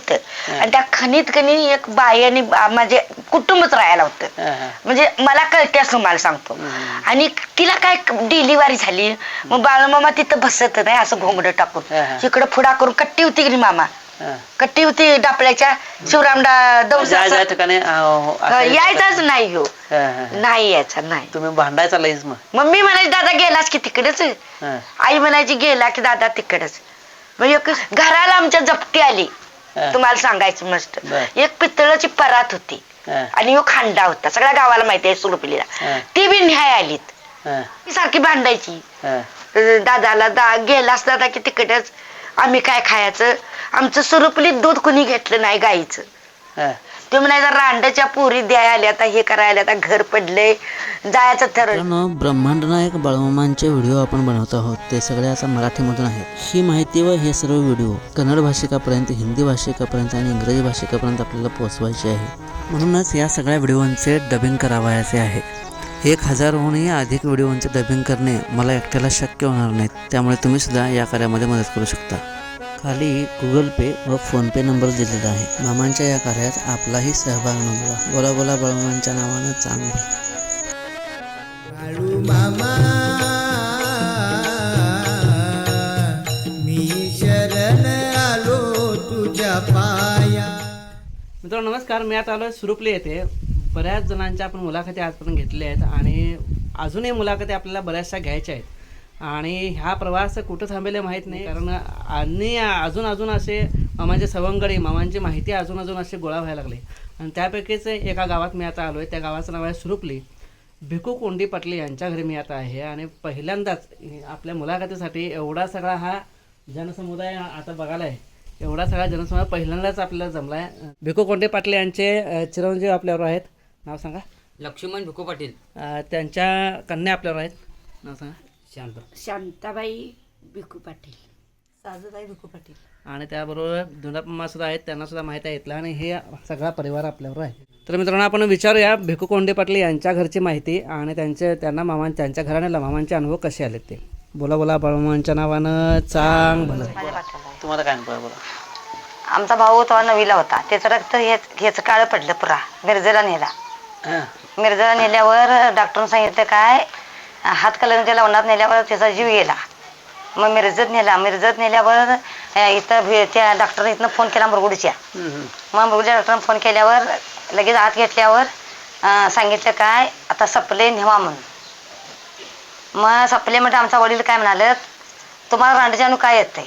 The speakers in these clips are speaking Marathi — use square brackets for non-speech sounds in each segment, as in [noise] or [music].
होतं. आणि त्या खणीत कणी एक बाई आणि बा- म्हणजे कुटुंबच राहायला होतं. म्हणजे मला कळते असं मला सांगतो. आणि तिला काय डिलिव्हरी झाली मग बाळमामा तिथं बसत नाही असं घोंगडं टाकून. इकडं फुडा करून कट्टी होती की नाही मामा. कट्टी होती डापल्याच्या शिवरामडा असं- यायचाच नाही हो. हा, हा, हा. नाही यायचा नाही. तुम्ही भांडायचा लईच मग. मम्मी म्हणायची दादा गेलास की तिकडेच? हा. आई म्हणायची गेला की दादा तिकडेच. मग एक घराला आमच्या जप्ती आली. तुम्हाला सांगायचं मस्त बर. एक पितळाची परात होती हा. आणि एक खांडा होता सगळ्या गावाला माहिती आहे सुरुपिलीला हा. ती बी न्याय आलीत हा, ती सारखी भांडायची हा. दादाला दा गेलास दादा की तिकडेच आम्ही काय खायचं आमचं सुरुपलीत दूध कुणी घेतलं नाही गाईचं हा. ते म्हणायचं रांडाच्या पुरी द्याय आल्या आता हे करायला आता घर पडले जायचं ठरवलं. मित्रांनो ब्रह्मांड नायक बाळमामांचे व्हिडिओ आपण बनवत आहोत. ते सगळे आता मराठीमधून आहेत. ही माहिती व हे सर्व व्हिडिओ कन्नड भाषिकापर्यंत हिंदी भाषिकापर्यंत आणि इंग्रजी भाषिकापर्यंत आपल्याला पोहोचवायचे आहे. म्हणूनच या सगळ्या व्हिडिओंचे डबिंग करावायचे आहे. एक हजारहूनही अधिक व्हिडिओंचे डबिंग करणे मला एकट्याला शक्य होणार नाही. त्यामुळे तुम्ही सुद्धा या कार्यामध्ये मदत करू शकता. खाली गुगल पे व फोनपे नंबर दिलेला आहे. मामांच्या या कार्यात आपलाही सहभाग नोंदवा. बोला बोला बाळमामांच्या नावानं चांगलं. बाळू मामा मी शरण आलो तुझ्या पाया. मित्रांनो नमस्कार. मी आता आलो सुरुपली येथे. बऱ्याच जणांच्या आपण मुलाखती आजपर्यंत घेतल्या आहेत आणि अजूनही मुलाखती आपल्याला बऱ्याचशा घ्यायच्या आहेत. आणि ह्या प्रवास कुठं थांबेले माहीत नाही कारण आणि अजून अजून असे मामांचे सवंगडी मामांची माहिती अजून अजून असे गोळा व्हायला लागले. आणि त्यापैकीच एका गावात मी आता आलो आहे त्या गावाचं नाव आहे सुरुपली. भिकू कोंडी पाटले यांच्या घरी मी आता आहे. आणि पहिल्यांदाच आपल्या मुलाखतीसाठी एवढा सगळा हा जनसमुदाय आता बघायला आहे एवढा सगळा जनसमुदाय पहिल्यांदाच आपल्याला जमला आहे भिकू कोंडे पाटले यांचे चिरंजीव आपल्यावर आहेत. नाव सांगा. लक्ष्मण भिको पाटील. त्यांच्या कन्या आपल्यावर आहेत. नाव सांगा. शांत. शांताबाई भिकू पाटील. साजूबाई भिकू पाटील. आणि त्याबरोबर धुंडापम्मा सुद्धा आहेत त्यांना सुद्धा माहिती आहे इथला आणि हे सगळा परिवार आपल्यावर आहे. तर मित्रांनो आपण विचारूया भिकू कोंडे पाटील यांच्या घरची माहिती आणि त्यांचे त्यांना मामा त्यांच्या घराण्याला मामांचे अनुभव कसे आले ते? बोला बोला बाळमामांच्या नावानं चांग भलं. तुम्हाला काय अनुभव बोला. आमचा भाऊ तेव्हा नवीला होता. त्याचं रक्त हेच हेच काळं पडलं पुरा. मिरजेला नेला. हा. मिरजेला नेल्यावर डॉक्टरने सांगितलं काय हात कलंगच्या लावण्यात नेल्यावर त्याचा जीव गेला. मग मिरजत नेला. मिरजत नेल्यावर इथं भे- त्या डॉक्टरने इथनं फोन केला मुरगुडच्या. मग मुरगुडच्या डॉक्टरने फोन केल्यावर लगेच आत घेतल्यावर अं, सांगितलं काय? आता सपले नेवा म्हणून. मग सपले म्हणजे आमचा वडील काय म्हणाले तुम्हाला रांडच्या अनु काय येतंय?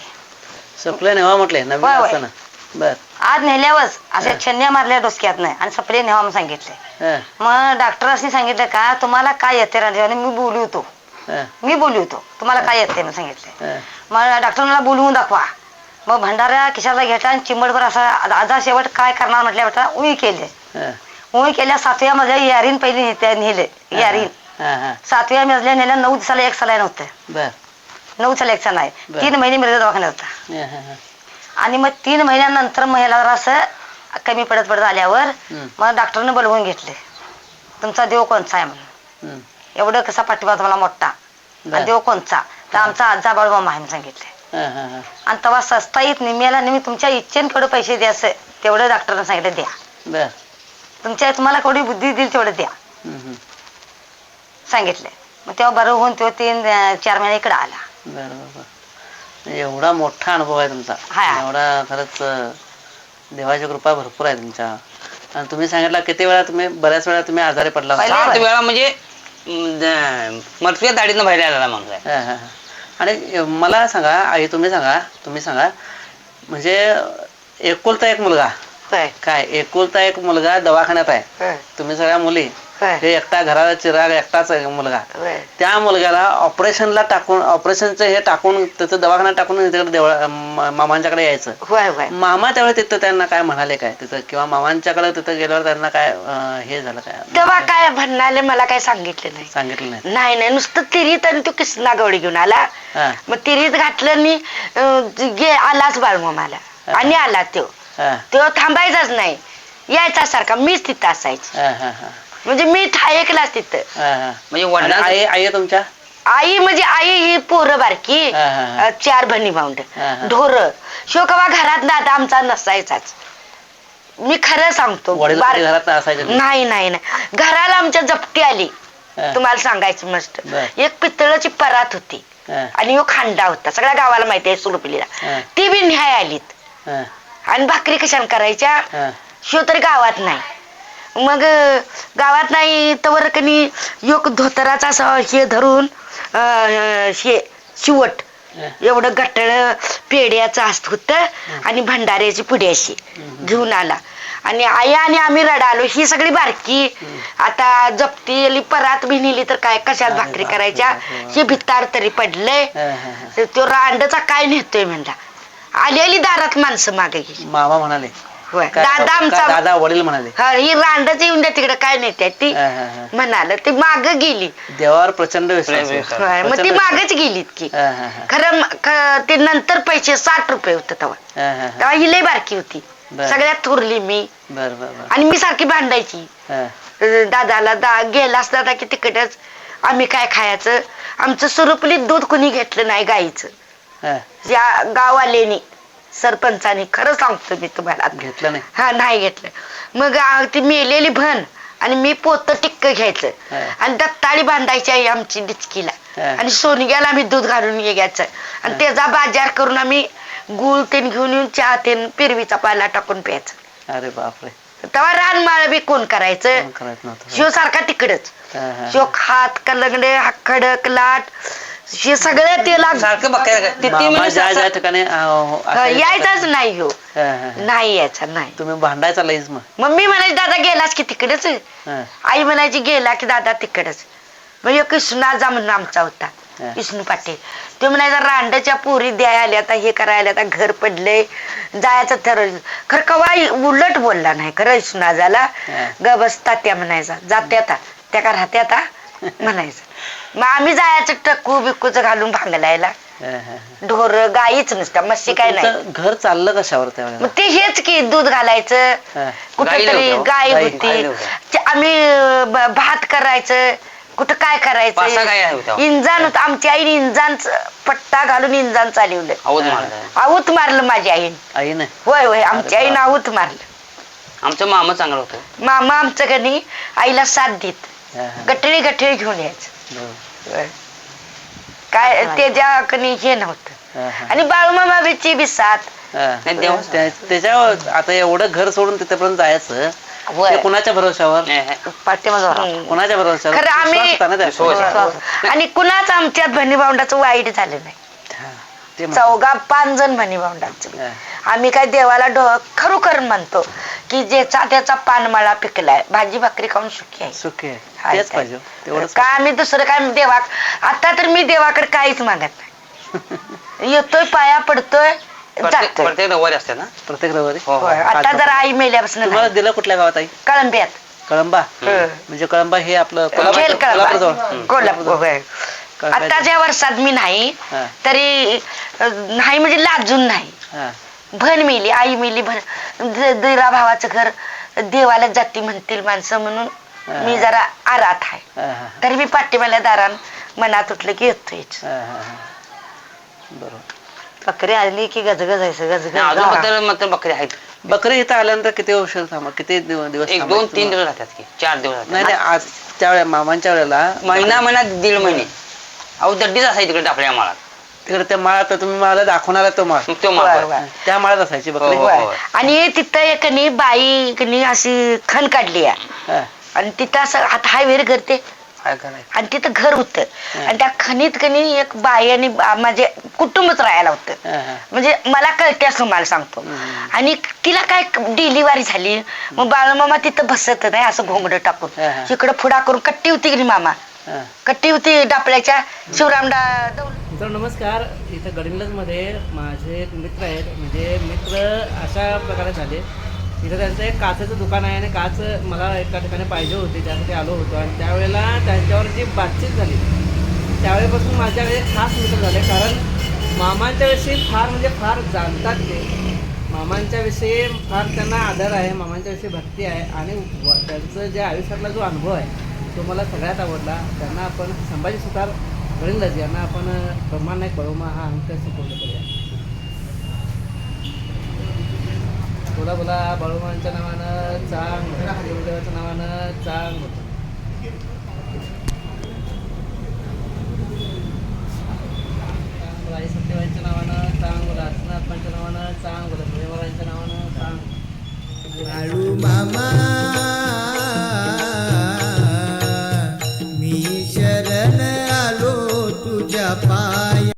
सपले नेवा म्हटले नवीन होय, होय. असताना. बर. आज नेल्यावरच असे छन्या मारल्या डोसक्यातनं आणि सपले नेवा म्हणून सांगितले. हा, मग डॉक्टरांनी सांगितलं का तुम्हाला काय येते रांडच्या मी बोलू होतो. हा, मी बोलू होतो. तुम्हाला काय येते म्हणून सांगितले. हा. मग डॉक्टरला बोलवून दाखवा. मग भंडारा खिशाला घेतला आणि चिंबडभर असा आजा शेवट काय करणार म्हटल्या बेटा उई केले हा, उई केल्या सातव्या मधल्या यारीन पहिली नेत्या- नेले. यारीन. हा, हा. सातव्या मधल्या नेल्या नऊ दिवसाला एक नव्हतं बर. नऊ दिवसाला एक सलाय बरं. तीन महिने मिरजा दवाखान्यात होता. हा, हा, हा. आणि मग तीन महिन्यानंतर मग ह्याला असं कमी पडत पडत आल्यावर. मग डॉक्टरने बोलवून घेतले. तुमचा देव कोणचा आहे म्हणून. एवढं कसा पाठिंबा तुम्हाला मोठा. आणि देव कोणचा? तर आमचा आजा बाळूमामा आहे म्हणून सांगितले. आणि तेव्हा सस्ताईत निम्याला निमी तुमच्या इच्छेने केवढे पैसे द्या असं. तेवढं डॉक्टरने सांगितलं द्या. तुमच्या तुम्हाला केवढी बुद्धी दिली तेवढं द्या. सांगितले. मग तेव्हा बरं होऊन तो तीन चार महिने इकडे आला. एवढा मोठा अनुभव आहे तुमचा. एवढा खरंच अं, देवाची कृपा भरपूर आहे तुमच्या. आणि तुम्ही सांगितलं किती वेळा तुम्ही बऱ्याच वेळा तुम्ही आजारी पडला होता. पहिले- सात वेळा म्हणजे मरतुया दाढीनं बाहेर आलेला माणूस आहे. हा, हा, हा. आणि मला सांगा आई तुम्ही सांगा तुम्ही सांगा म्हणजे एकुलता एक मुलगा. काय? एकुलता एक मुलगा दवाखान्यात आहे. तुम्ही सगळ्या मुली हे एकटा घराला चिराग एकटाच आहे मुलगा. होय. त्या मुलग्याला ऑपरेशनला टाकून ऑपरेशनचं हे टाकून त्याचं दवाखान्यात टाकून तिकडे देवळा म- मामांच्याकडे यायचं. होय होय. मामा त्यावेळी तिथं त्यांना काय म्हणाले काय तिथं? किंवा मामांच्याकडे तिथं गेल्यावर त्यांना काय अं, हे झालं काय? तेव्हा काय भन्नाले मला काय सांगितलं नाही. सांगितलं नाही. नाही नाही नुसतं तिरीत आणि तो कृष्णा गवडी घेऊन आला. हा. मग तिरीत घातलं आणि अं, गे आलाच बाळमामाला आणि आला तो. हा. तो थांबायचाच नाही. यायचा सारखा मीच तिथं असायची. हा हा हा. म्हणजे मी ठायकलाच तिथं. हा, हा. म्हणजे आणि आई आई तुमच्या? आई म्हणजे आई ही पोरं बारकी. हा, हा, हा. अं, चार भणी भाऊंड. हा, हा. ढोर. शोकवा घरात दादा आमचा नसायचाच. मी खरं सांगतो वडील बार- कधी घरात असायचे नाही. नाही नाही नाही. घराला आमच्या जप्ती आली. हा. तुम्हाला सांगायचं मस्त. बर. एक पितळाची परात होती. हा, आणि एक खांडा होता. सगळ्या गावाला माहिती आहे सुरुपिलीला. हा. ती बी न्याय आलीत. हा, आणि भाकरी कशाने करायच्या? हा. शिव तरी गावात नाही. मग गावात नाही तर कनी योग धोतराचा असं हे धरून अं, हे शिवट. एवढं गटळ पेड्याचं असत होत आणि भंडाऱ्याची पुडी अशी घेऊन आला. आणि आई आणि आम्ही रडालो. ही सगळी बारकी. आता जप्ती आली परात बी नेली तर काय कशात भाकरी करायच्या. हे भितार तरी पडलंय. तर तो रांडचा काय नेतोय म्हणला. आली आली दारात माणसं मागे गेली. मामा म्हणाले होय. काय- दादा काय आमचा दादा वडील म्हणाले हा ही रांडच येऊन द्या तिकडे काय नेते ती हा, हा, हा. म्हणाल ती माग गेली देवावर प्रचंड विश्वास प्रेम, आहे. विश्वास. होय, मग ती प्रचंड- मागच गेलीत की हा, हा, हा. खरं म- ते नंतर पैसे साठ रुपये होते तेव्हा हा, हा, हा. तेव्हा ही लय बारकी होती बर. सगळ्यात थोरली मी बर बर बर आणि मी सारखी भांडायची हा, अं, दादाला दा गेलास दादा की तिकडच आम्ही काय खायचं आमचं स्वरूपली दूध कुणी घेतलं नाही गाईचं हा. या गाववाल्यानी सरपंचानी खरं सांगतो मी तुम्हाला. घेतलं नाही. हा नाही घेतलं. मग आ, ती मेलेली भन आणि मी पोत टिक्क घ्यायचं. हा. आणि दत्ताळी बांधायची आहे आमची डिचकीला. हा. आणि सोनग्याला आम्ही दूध घालून घ्यायचं. आणि त्याचा बाजार करून आम्ही गुळ तेन घेऊन येऊन चहा तेन पिरवीचा पाला टाकून प्यायचं. अरे बापरे. तेव्हा रानमाळ बी कोण करायचं? कोण करायचं नव्हतं. शिव सारखा तिकडच. हा, हा. शिव खात कलंगडे हा खडक लाट हे सगळं ते लाग सारखं बघायला किती मामा म्हणजे ज्या ज्या असं- ठिकाणी अं, असायचे- यायचाच नाही हो. हा, हा, हा. नाही यायचा नाही. तुम्ही भांडायचा लईच मग. मम्मी म्हणायची दादा गेलास की तिकडेच? हा, आई म्हणायची गेला की दादा तिकडच. मग एक कृष्णाजा म्हणून आमचा होता हा. विष्णू पाटील. तो म्हणायचा रांडच्या पोरी द्याय आल्या आता हे करायला आता घर पडलंय जायचं ठरवलं. खरं कवा उलट बोलला नाही खरं विष्णूजाला हा. ग बसता त्या म्हणायचा जात्या आता त्या का राहत्या आता? [laughs] म्हणायचं. मग आम्ही जायचं टक्कू बिक्कूच घालून भांगलायला. हा, हा, हा. ढोर गाईच नुसत्या म्हशी काय नाही. तुमचं घर चाललं कशावर त्यावेळेला? मग ते हेच की दूध घालायचं हा. कुठेतरी होतं, गाय गाई- होती. ते आम्ही अं, ब- भात करायचं कुठं काय करायचं. इंजान होतं. आमची आईने इंजान पट्टा घालून इंजान चालवलं. आऊत हा. मारलं. आऊत मारलं माझी आईने. आई नाही होय. होय आमची अरे आईनं आऊत मारलं. आमचं मामा चांगलं होतं. मामा आमचं कधी आईला साथ देत. हा, हा. गटरी गटरी घेऊन यायचं. काय कनी हे नव्हतं हा, हा. आणि बाळूमामा बीची बी साथ. नाही, देवा- त्या- त्याच्यावर आता एवढं घर सोडून तिथपर्यंत जायचं होय. ते कुणाच्या भरोशावर कुणाच्या भरोशावर खरं आम्ही- विश्वास होता ना त्या विश्वास. गोष्टीवर. आणि कुणाच आमच्यात भणीभाऊंडाचं वाईट झालं नाही हा, ते. चौघा पाच जण भणीभाऊंडाचे हा. आम्ही काय देवाला डो खरोखर म्हणतो की ज्याचा त्याचा पानमाळा पिकलाय भाजी भाकरी खाऊन सुखी आहे सुखी आहे. हाय तेच काय. पाहिजे तेवढंच का आम्ही दुसरं काय देवा आता तर मी देवाकडे काहीच मागत नाही [laughs] येतोय पाया पडतोय प्रत्येक जातोय प्रत्येक रविवारी असते ना प्रत्येक रविवारी हो, हो. होय. आता जर आई मेल्यापासून तुम्हाला. दिलं कुठल्या गावात आई कळंब्यात कळंबा हं. म्हणजे कळंबा हे आपलं कोल्हापूर- कळंबा. कोल्हापूर होय. कळंब्यात. आताच्या वर्षात मी नाही हा. तरी अं, नाही म्हणजे लाजून नाही हा. भन मिली आई मिली भन दिरा भावाचं घर देवाला जाती म्हणतील माणसं म्हणून. मी जरा आरात आहे. तरी मी पाठीमाल्या दारान मनात उठलं की. बरोबर. बकरी आली की गजगज आहे गजगज अजून. मात्र बकरी आहेत. बकरी इथं आल्यानंतर किती उशीर थांबा किती दिव- दिवस एक थांबायचं दोन तीन? दिवस राहतात की चार दिवस नाही आज त्यावेळेला मामांच्या वेळेला महिना महिना दीड महिने. अहो दड्डीच असायची तिकडे आपल्या माळात. तिकडे त्या माळात तुम्ही मला दाखवणार तो माळ. तो माळ. होय. त्या माळात असायची बकरी. हो, होय. हो. आणि तिथं एक नी बाई कनी अशी खण काढली आहे. हा, आणि तिथं असं आता हाय विहीर करते. काय करायचं आणि तिथं घर होतं. आणि त्या खणीत कनी एक बाई आणि बा- माझे कुटुंबच राहायला होतं. हा, हा. म्हणजे मला कळते असं मला सांगतो. हम्म. आणि तिला काय डिलिव्हरी झाली. मग बाळमामा तिथं बसत नाही असं घोंगड टाकून. हा, हा. इकडं पुढा करून कट्टी होती की नाही मामा? हा. कट्टी होती डापल्याच्या शिवरामडा दौल मित्रांनो नमस्कार. इथं गडिंग्लजमध्ये माझे एक मित्र आहेत. म्हणजे मित्र अशा प्रकारे झाले. इथं त्यांचं एक काचेचं दुकान आहे आणि काच मला एका ठिकाणी पाहिजे होते. त्यासाठी आलो होतो आणि त्यावेळेला त्यांच्यावर जी बातचीत झाली त्यावेळेपासून माझ्याकडे खास मित्र झाले. कारण मामांच्याविषयी फार म्हणजे फार जाणतात ते. मामांच्याविषयी फार त्यांना आदर आहे मामांच्याविषयी भक्ती आहे आणि व- त्यांचं जे आयुष्यातला जो अनुभव आहे तो मला सगळ्यात आवडला. त्यांना आपण संभाजी सुतार वडीलराजे यांना आपण ब्रह्मानायक बळोमा हा अंक सुपूर्द करूया बोला बोला बळोमांच्या नावानं चांग देवदेवाच्या नावानं चांग